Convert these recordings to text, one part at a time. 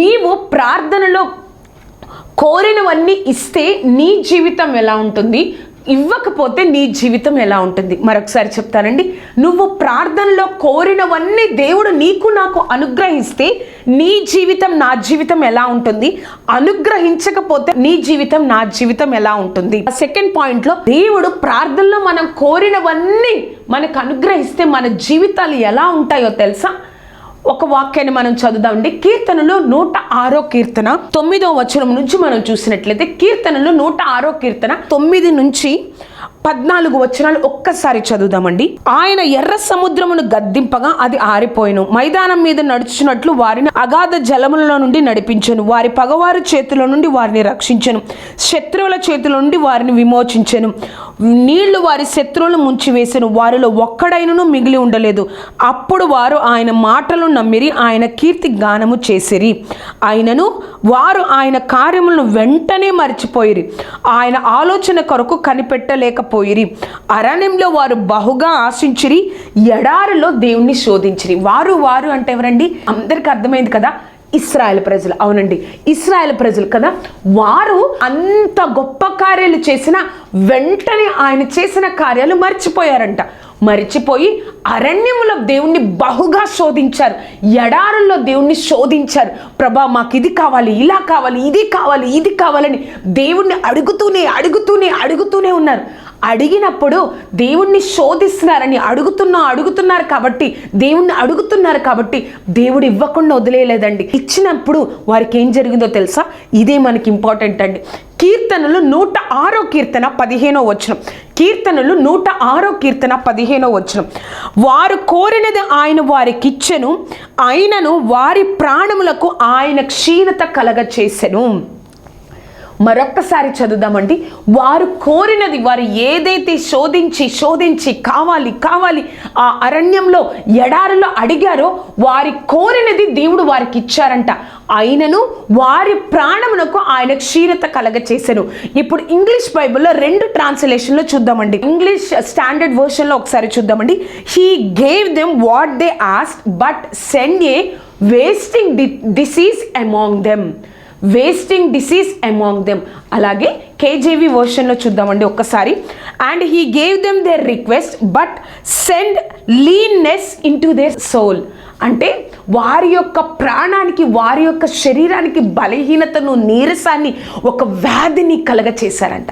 నీవు ప్రార్థనలో కోరినవన్నీ ఇస్తే నీ జీవితం ఎలా ఉంటుంది? ఇవ్వకపోతే నీ జీవితం ఎలా ఉంటుంది? మరొకసారి చెప్తానండి. నువ్వు ప్రార్థనలో కోరినవన్నీ దేవుడు నీకు నాకు అనుగ్రహిస్తే నీ జీవితం నా జీవితం ఎలా ఉంటుంది? అనుగ్రహించకపోతే నీ జీవితం నా జీవితం ఎలా ఉంటుంది? సెకండ్ పాయింట్లో దేవుడు ప్రార్థనలో మనం కోరినవన్నీ మనకు అనుగ్రహిస్తే మన జీవితాలు ఎలా ఉంటాయో తెలుసా? ఒక వాక్యాన్ని మనం చదువుదామండి. కీర్తనలు నూట ఆరో కీర్తన తొమ్మిదో వచనం నుంచి మనం చూసినట్లయితే కీర్తనలు నూట ఆరో కీర్తన తొమ్మిది నుంచి పద్నాలుగు వచనాలు ఒక్కసారి చదువుదామండి. ఆయన ఎర్ర సముద్రమును గద్దింపగా అది ఆరిపోయిను. మైదానం మీద నడుచున్నట్లు వారిని అగాధ జలములలో నుండి నడిపించను. వారి పగవారి చేతిలో నుండి వారిని రక్షించను. శత్రువుల చేతిలో నుండి వారిని విమోచించెను. నీళ్ళు వారి శత్రువులను ముంచివేసెను. వారిలో ఒక్కడైనను మిగిలి ఉండలేదు. అప్పుడు వారు ఆయన మాటలు నమ్మిరి ఆయన కీర్తి గానము చేసిరి. ఆయనను వారు ఆయన కార్యములను వెంటనే మర్చిపోయిరి. ఆయన ఆలోచన కొరకు పోయిరి. అరణ్యంలో వారు బహుగా ఆశించిరి ఎడారిలో దేవుణ్ణి శోధించిరి. వారు వారు అంటే ఎవరండి? అందరికి అర్థమైంది కదా ఇస్రాయల్ ప్రజలు. అవునండి ఇస్రాయల్ ప్రజలు కదా. వారు అంత గొప్ప కార్యాలు చేసిన వెంటనే ఆయన చేసిన కార్యాలు మర్చిపోయారంట. మర్చిపోయి అరణ్యములో దేవుణ్ణి బహుగా శోధించారు. ఎడారుల్లో దేవుణ్ణి శోధించారు. ప్రభా మాకు ఇది కావాలి ఇలా కావాలి ఇది కావాలి ఇది కావాలని దేవుణ్ణి అడుగుతూనే అడుగుతూనే అడుగుతూనే ఉన్నారు. అడిగినప్పుడు దేవుణ్ణి శోధిస్తున్నారని అడుగుతున్నా అడుగుతున్నారు కాబట్టి దేవుణ్ణి అడుగుతున్నారు కాబట్టి దేవుడు ఇవ్వకుండా వదిలేయలేదండి. ఇచ్చినప్పుడు వారికి ఏం జరిగిందో తెలుసా? ఇదే మనకి ఇంపార్టెంట్ అండి. కీర్తనలు నూట ఆరో కీర్తన పదిహేనో వచనం. కీర్తనలు నూట ఆరో కీర్తన పదిహేనో వచనం. వారు కోరినది ఆయన వారికిచ్చెను ఆయనను వారి ప్రాణములకు ఆయన క్షీణత కలగ చేసెను మరొక్కసారి చదువుదామండి. వారు కోరినది వారు ఏదైతే శోధించి శోధించి కావాలి కావాలి ఆ అరణ్యంలో ఎడారిలో అడిగారో వారి కోరినది దేవుడు వారికి ఇచ్చారంట. ఆయనను వారి ప్రాణమునకు ఆయన క్షీరత కలగ చేశాను ఇప్పుడు ఇంగ్లీష్ బైబిల్లో రెండు ట్రాన్స్లేషన్లో చూద్దామండి. ఇంగ్లీష్ స్టాండర్డ్ వర్షన్లో ఒకసారి చూద్దామండి. He gave them what they asked but send a wasting disease among them wasting disease among them అలాగే కేజీవీ వర్షన్లో చూద్దామండి ఒక్కసారి. And he gave them their request but send leanness into their soul అంటే వారి యొక్క ప్రాణానికి వారి యొక్క శరీరానికి బలహీనతను నీరసాన్ని ఒక వ్యాధిని కలగ చేశారంట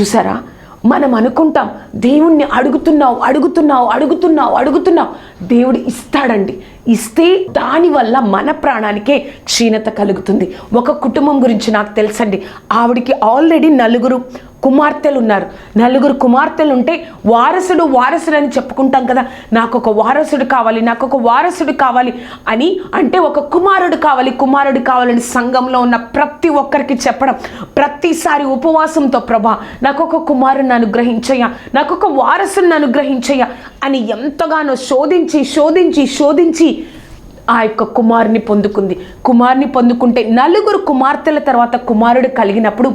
చూసారా? మనం అనుకుంటాం దేవుణ్ణి అడుగుతున్నావు అడుగుతున్నావు అడుగుతున్నావు అడుగుతున్నావు. దేవుడు ఇస్తాడండి. ఇస్తే దానివల్ల మన ప్రాణానికే క్షీణత కలుగుతుంది. ఒక కుటుంబం గురించి నాకు తెలుసండి. ఆవిడికి ఆల్రెడీ నలుగురు కుమార్తెలు ఉన్నారు నలుగురు కుమార్తెలు ఉంటే వారసుడు వారసుడు అని చెప్పుకుంటాం కదా. నాకు ఒక వారసుడు కావాలి నాకు ఒక వారసుడు కావాలి అని అంటే ఒక కుమారుడు కావాలి కుమారుడు కావాలని సంఘంలో ఉన్న ప్రతి ఒక్కరికి చెప్పడం ప్రతిసారి ఉపవాసంతో ప్రభా నాకు ఒక కుమారుని అనుగ్రహించయ్యా నాకు ఒక వారసుని అనుగ్రహించయ్యా అని ఎంతగానో శోధించి శోధించి శోధించి ఆ యొక్క కుమారుని పొందుకుంది. కుమారుని పొందుకుంటే నలుగురు కుమార్తెల తర్వాత కుమారుడు కలిగినప్పుడు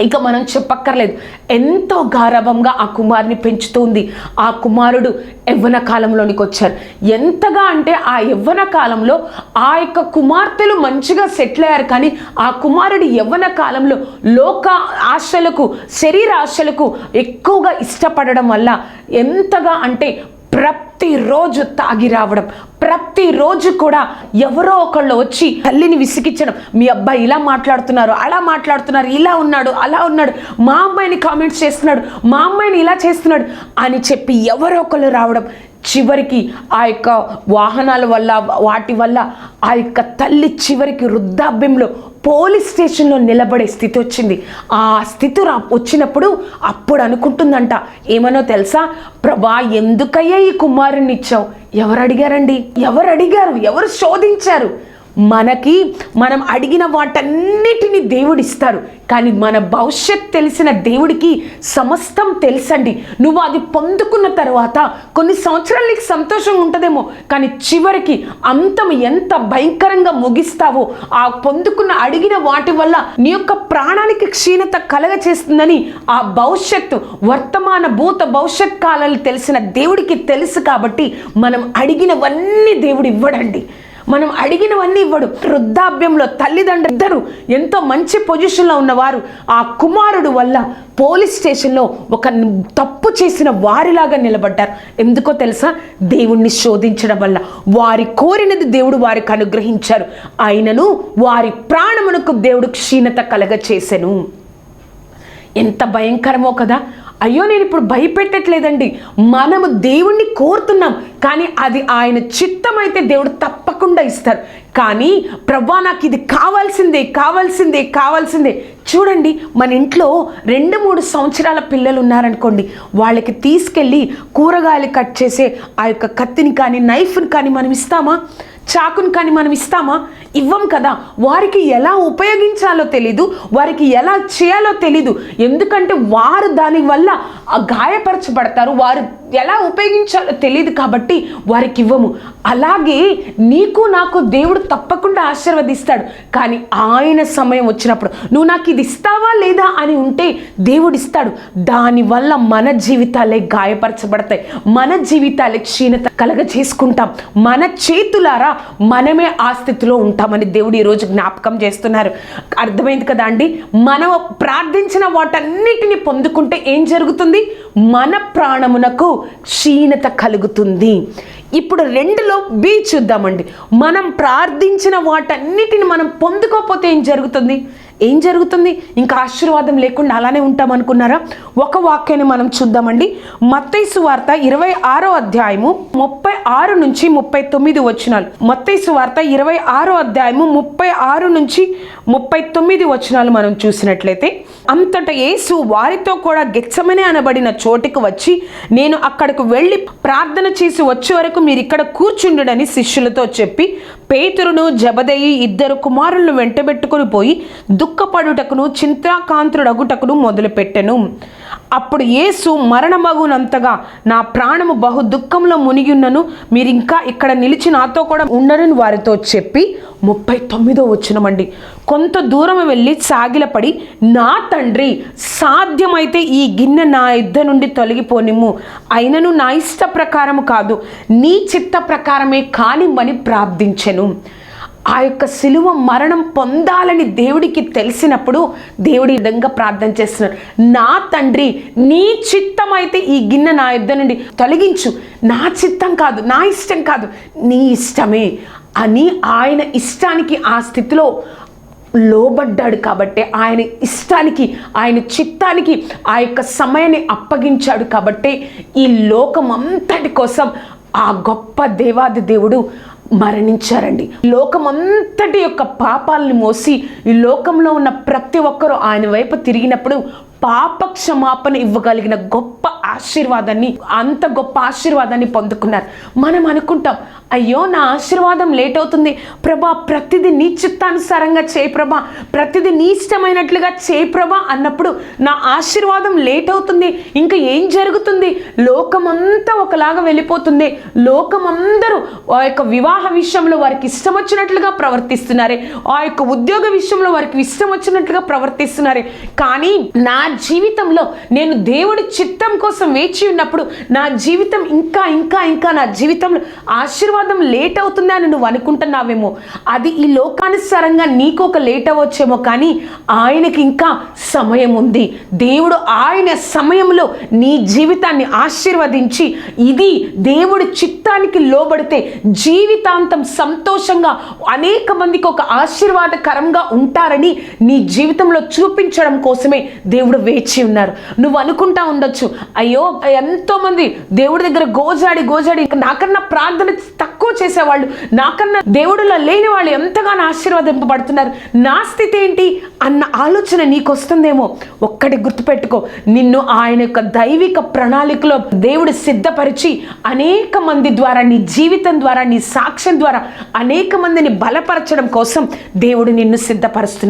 ఇక మనం చెప్పక్కర్లేదు. ఎంతో గారభంగా ఆ కుమారుని పెంచుతుంది ఆ కుమారుడు యవ్వన కాలంలోనికి వచ్చారు. ఎంతగా అంటే ఆ యవ్వన కాలంలో ఆ యొక్క కుమార్తెలు మంచిగా సెటిల్ అయ్యారు. కానీ ఆ కుమారుడు యవ్వన కాలంలో లోక ఆశలకు శరీర ఆశలకు ఎక్కువగా ఇష్టపడడం వల్ల ఎంతగా అంటే ప్ర ప్రతిరోజు తాగి రావడం ప్రతిరోజు కూడా ఎవరో ఒకళ్ళు వచ్చి తల్లిని విసిగించడం. మీ అబ్బాయి ఇలా మాట్లాడుతున్నారు అలా మాట్లాడుతున్నారు ఇలా ఉన్నాడు అలా ఉన్నాడు మా అమ్మాయిని కామెంట్స్ చేస్తున్నాడు మా అమ్మాయిని ఇలా చేస్తున్నాడు అని చెప్పి ఎవరో ఒకళ్ళు రావడం. చివరికి ఆ యొక్క వాహనాల వల్ల వాటి వల్ల ఆ యొక్క తల్లి చివరికి వృద్ధాప్యంలో పోలీస్ స్టేషన్లో నిలబడే స్థితి వచ్చింది. ఆ స్థితి రా వచ్చినప్పుడు అప్పుడు అనుకుంటుందంట ఏమనో తెలుసా? ప్రభా ఎందుకయ్యా ఈ కుమారుని ఇచ్చావు ఎవరు అడిగారండి ఎవరు అడిగారు ఎవరు శోధించారు? మనకి మనం అడిగిన వాటన్నిటిని దేవుడు ఇస్తారు కానీ మన భవిష్యత్ తెలిసిన దేవుడికి సమస్తం తెలుసండి. నువ్వు అది పొందుకున్న తర్వాత కొన్ని సంవత్సరాలు నీకు సంతోషం ఉంటుందేమో కానీ చివరికి అంతం ఎంత భయంకరంగా ముగిస్తావో ఆ పొందుకున్న అడిగిన వాటి వల్ల నీ యొక్క ప్రాణానికి క్షీణత కలగ చేస్తుందని ఆ భవిష్యత్తు వర్తమాన భూత భవిష్యత్ కాలాలు తెలిసిన దేవుడికి తెలుసు కాబట్టి మనం అడిగినవన్నీ దేవుడు ఇవ్వడండి. మనం అడిగినవన్నీ ఇవ్వడు. వృద్ధాప్యంలో తల్లిదండ్రులు ఇద్దరు. ఎంతో మంచి పొజిషన్లో ఉన్నవారు. ఆ కుమారుడు వల్ల పోలీస్ స్టేషన్లో ఒక తప్పు చేసిన వారిలాగా నిలబడ్డారు. ఎందుకో తెలుసా? దేవుణ్ణి శోధించడం వల్ల. వారి కోరినది దేవుడు వారికి అనుగ్రహించారు. అయినను వారి ప్రాణమునకు దేవుడు క్షీణత కలగ చేసెను ఎంత భయంకరమో కదా? అయ్యో నేను ఇప్పుడు భయపెట్టట్లేదండి. మనము దేవుణ్ణి కోరుతున్నాం. కానీ అది ఆయన చిత్తం అయితే దేవుడు తప్పకుండా ఇస్తారు. కానీ ప్రభా నాకు ఇది కావాల్సిందే కావాల్సిందే కావాల్సిందే. చూడండి మన ఇంట్లో రెండు మూడు సంవత్సరాల పిల్లలు ఉన్నారనుకోండి వాళ్ళకి తీసుకెళ్ళి కూరగాయలు కట్ చేసే ఆ యొక్క కత్తిని కానీ నైఫ్ని కానీ మనం ఇస్తామా? చాకుని కానీ మనం ఇస్తామా? ఇవ్వం కదా. వారికి ఎలా ఉపయోగించాలో తెలీదు వారికి ఎలా చేయాలో తెలీదు. ఎందుకంటే వారు దానివల్ల ఆ గాయపరచబడతారు వారు ఎలా ఉపయోగించాలో తెలియదు కాబట్టి వారికి ఇవ్వము. అలాగే నీకు నాకు దేవుడు తప్పకుండా ఆశీర్వదిస్తాడు. కానీ ఆయన సమయం వచ్చినప్పుడు నువ్వు నాకు ఇది ఇస్తావా లేదా అని ఉంటే దేవుడు ఇస్తాడు. దానివల్ల మన జీవితాలే గాయపరచబడతాయి. మన జీవితాలే క్షీణత కలగ చేసుకుంటాం మన చేతులారా మనమే ఆ స్థితిలో ఉంటామని దేవుడు ఈరోజు జ్ఞాపకం చేస్తున్నారు. అర్థమైంది కదా అండి? మనం ప్రార్థించిన వాటన్నిటిని పొందుకుంటే ఏం జరుగుతుంది? మన ప్రాణమునకు క్షీణత కలుగుతుంది. ఇప్పుడు రెండులో బి చూద్దామండి. మనం ప్రార్థించిన వాటన్నిటిని మనం పొందుకోకపోతే ఏం జరుగుతుంది? ఏం జరుగుతుంది? ఇంకా ఆశీర్వాదం లేకుండా అలానే ఉంటామనుకున్నారా ఒక వాక్యాన్ని మనం చూద్దామండి. మత్తైసు వార్త ఇరవై ఆరో అధ్యాయము ముప్పై ఆరు నుంచి ముప్పై తొమ్మిది వచనాలు. మత్తైసు వార్త ఇరవై ఆరో అధ్యాయము ముప్పై ఆరు నుంచి ముప్పై తొమ్మిది వచనాలు మనం చూసినట్లయితే అంతటా యేసు వారితో కూడా గెచ్చమనే అనబడిన చోటికి వచ్చి నేను అక్కడకు వెళ్ళి ప్రార్థన చేసి వచ్చే వరకు మీరు ఇక్కడ కూర్చుండడని శిష్యులతో చెప్పి పేతురును జబదయి ఇద్దరు కుమారులను వెంటబెట్టుకుని పోయి దుఃఖపడుటకును చింతాకాంతుడగుటకును మొదలుపెట్టెను. అప్పుడు యేసు మరణమగునంతగా నా ప్రాణము బహు దుఃఖంలో మునిగిన్నను మీరు ఇంకా ఇక్కడ నిలిచి నాతో కూడా ఉండరని వారితో చెప్పి ముప్పై తొమ్మిదో వచ్చినమండి కొంత దూరం వెళ్ళి సాగిలపడి నా తండ్రి సాధ్యమైతే ఈ గిన్నె నా యుద్ధ నుండి తొలగిపోనిమ్ము. అయినను నా ఇష్ట ప్రకారము కాదు నీ చిత్త ప్రకారమే కానిమ్మని ప్రార్థించెను. ఆ యొక్క సిలువ మరణం పొందాలని దేవుడికి తెలిసినప్పుడు దేవుడి ఈ విధంగా ప్రార్థన చేస్తున్నాడు. నా తండ్రి నీ చిత్తం అయితే ఈ గిన్నె నా యుద్ధ నుండి తొలగించు. నా చిత్తం కాదు నా ఇష్టం కాదు నీ ఇష్టమే అని ఆయన ఇష్టానికి ఆ స్థితిలో లోబడ్డాడు కాబట్టి ఆయన ఇష్టానికి ఆయన చిత్తానికి ఆ యొక్క సమయాన్ని అప్పగించాడు కాబట్టి ఈ లోకం అంతటి కోసం ఆ గొప్ప దేవాది దేవుడు మరణించారండి. లోకమంతటి యొక్క పాపాలని మోసి ఈ లోకంలో ఉన్న ప్రతి ఒక్కరూ ఆయన వైపు తిరిగినప్పుడు పాప క్షమాపణ ఇవ్వగలిగిన గొప్ప ఆశీర్వాదాన్ని అంత గొప్ప ఆశీర్వాదాన్ని పొందుకున్నారు. మనం అనుకుంటాం అయ్యో నా ఆశీర్వాదం లేట్ అవుతుంది. ప్రభా ప్రతిదీ నీ చిత్తానుసారంగా చేయి ప్రభా. ప్రతిదీ నీ ఇష్టమైనట్లుగా చేయి ప్రభా అన్నప్పుడు నా ఆశీర్వాదం లేట్ అవుతుంది. ఇంకా ఏం జరుగుతుంది? లోకమంతా ఒకలాగా వెళ్ళిపోతుంది. లోకమందరూ ఆ యొక్క వివాహ విషయంలో వారికి ఇష్టం వచ్చినట్లుగా ప్రవర్తిస్తున్నారే. ఆ యొక్క ఉద్యోగ విషయంలో వారికి ఇష్టం వచ్చినట్లుగా ప్రవర్తిస్తున్నారే. కానీ నా జీవితంలో నేను దేవుడి చిత్తం కోసం వేచి ఉన్నప్పుడు నా జీవితం ఇంకా ఇంకా ఇంకా నా జీవితంలో ఆశీర్వాదం లేట్ అవుతుంది అని నువ్వు అనుకుంటున్నావేమో. అది ఈ లోకానుసారంగా నీకు ఒక లేట్ అవ్వచ్చేమో కానీ ఆయనకి ఇంకా సమయం ఉంది. దేవుడు ఆయన సమయంలో నీ జీవితాన్ని ఆశీర్వదించి ఇది దేవుడి చిత్తానికి లోబడితే జీవితాంతం సంతోషంగా అనేక మందికి ఒక ఆశీర్వాదకరంగా ఉంటారని నీ జీవితంలో చూపించడం కోసమే దేవుడు వేచి ఉన్నారు. నువ్వు అనుకుంటా ఉండొచ్చు. అయ్యో ఎంతో మంది దేవుడి దగ్గర గోజాడి గోజాడి. నాకన్నా ప్రార్థన తక్కువ చేసేవాళ్ళు నాకన్నా దేవుడిలో లేని వాళ్ళు ఎంతగానో ఆశీర్వదింపబడుతున్నారు. నా స్థితి ఏంటి? అన్న ఆలోచన నీకు వస్తుందేమో ఒక్కటి గుర్తుపెట్టుకో. నిన్ను ఆయన యొక్క దైవిక ప్రణాళికలో దేవుడు సిద్ధపరిచి అనేక మంది ద్వారా నీ జీవితం ద్వారా నీ సాక్ష్యం ద్వారా అనేక మందిని బలపరచడం కోసం దేవుడు నిన్ను సిద్ధపరుస్తున్నారు.